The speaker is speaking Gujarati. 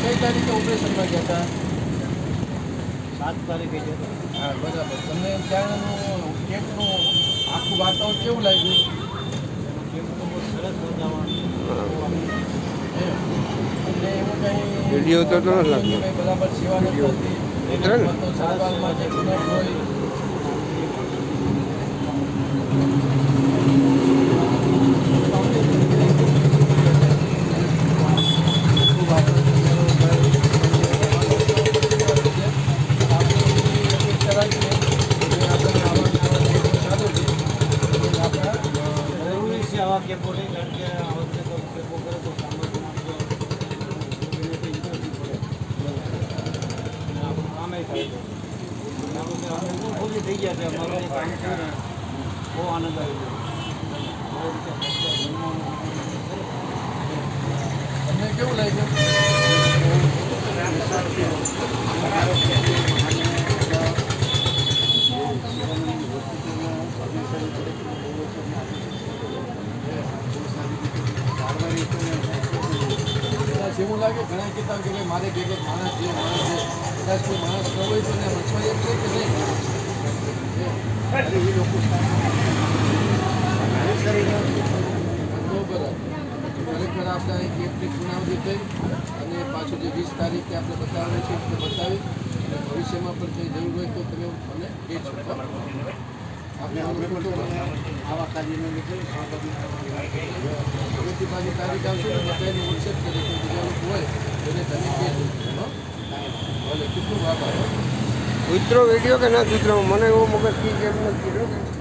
કઈ તારીખે ઓપરેશનમાં ગયા હતા? સાત તારીખે જતો હા બરાબર. તમને ત્યાંનું કેમ્પનું આખું વાતાવરણ કેવું લાગ્યું? કેમ બહુ સરસ વાતાવરણ એટલે એવું કંઈ વીડિયો તો ન લાગ્યો. બરાબર સેવા નથી સારવારમાં જે હોય. છે કેમ્પો કે આ તો કેમ્પો કરે તો કામે થાય. થઈ ગયા છે. અમારું કામ થયું બહુ આનંદ આવી ગયો. કેવું લાગ્યું? કદાચ એવું લાગે ઘણા કહેતા કે ભાઈ મારે ભેગો માણસ છે માણસ છે કદાચ કોઈ માણસ ન હોય તો એને વચમાં એમ છે કે નહીં? એ લોકો ખરેખર આપણે અહીં કેમ્પની સુનાવણી થઈ અને પાછું જે વીસ તારીખે આપણે બતાવે છે તે બતાવી અને ભવિષ્યમાં પણ કંઈ જરૂર હોય તો તમે મને કહેજો. આપણે આવા કાર્યને લીધે પાછી તારીખ આવશે ને હોય એને ભલે ખૂબ આભાર વીડિયો કે ના ઉતરો મને એવો મગજ કે કેમ નથી